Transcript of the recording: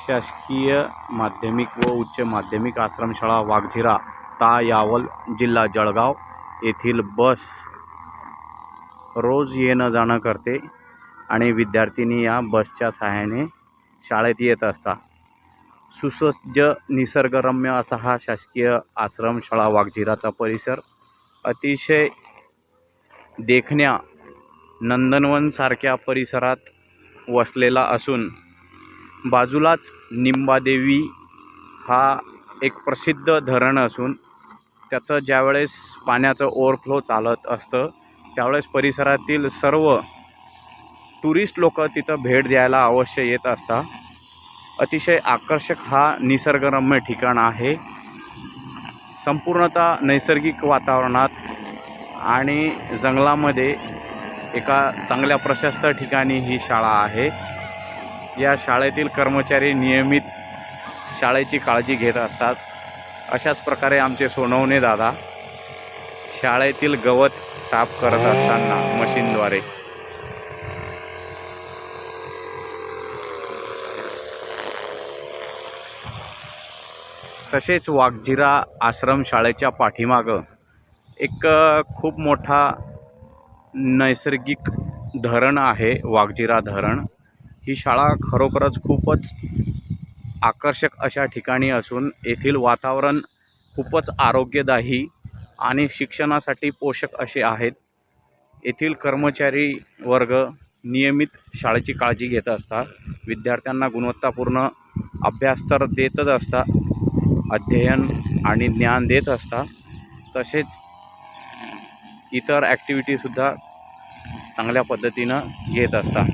शासकीय माध्यमिक व उच्च माध्यमिक आश्रमशाळा वाघझिरा ता यावल जिल्हा जळगाव येथील बस रोज येणं जाणं करते आणि विद्यार्थिनी या बसच्या सहाय्याने शाळेत येत असतात. सुसज्ज निसर्गरम्य असा हा शासकीय आश्रमशाळा वाघझिराचा परिसर. अतिशय देखण्या नंदनवनसारख्या परिसरात वसलेला असून बाजूलाच निंबादेवी हा एक प्रसिद्ध धरण असून त्याचं ज्यावेळेस पाण्याचं ओव्हरफ्लो चालत असतं त्यावेळेस परिसरातील सर्व टुरिस्ट लोक तिथं भेट द्यायला अवश्य येत असतात. अतिशय आकर्षक हा निसर्गरम्य ठिकाण आहे. संपूर्णतः नैसर्गिक वातावरणात आणि जंगलामध्ये एका चांगल्या प्रशस्त ठिकाणी ही शाळा आहे. या शाळेतील कर्मचारी नियमित शाळेची काळजी घेत असतात. अशाच प्रकारे आमचे सोनवणे दादा शाळेतील गवत साफ करत असताना मशीनद्वारे. तसेच वाघजिरा आश्रमशाळेच्या पाठीमागं एक खूप मोठा नैसर्गिक धरण आहे वाघजिरा धरण. ही शाळा खरोखरच खूपच आकर्षक अशा ठिकाणी असून येथील वातावरण खूपच आरोग्यदायी आणि शिक्षणासाठी पोषक असे आहेत. येथील कर्मचारी वर्ग नियमित शाळेची काळजी घेत असतात. विद्यार्थ्यांना गुणवत्तापूर्ण अभ्यास तर देतच असतात. अध्ययन आणि ज्ञान देत असतात. तसेच इतर ॲक्टिव्हिटीसुद्धा चांगल्या पद्धतीनं घेत असतात.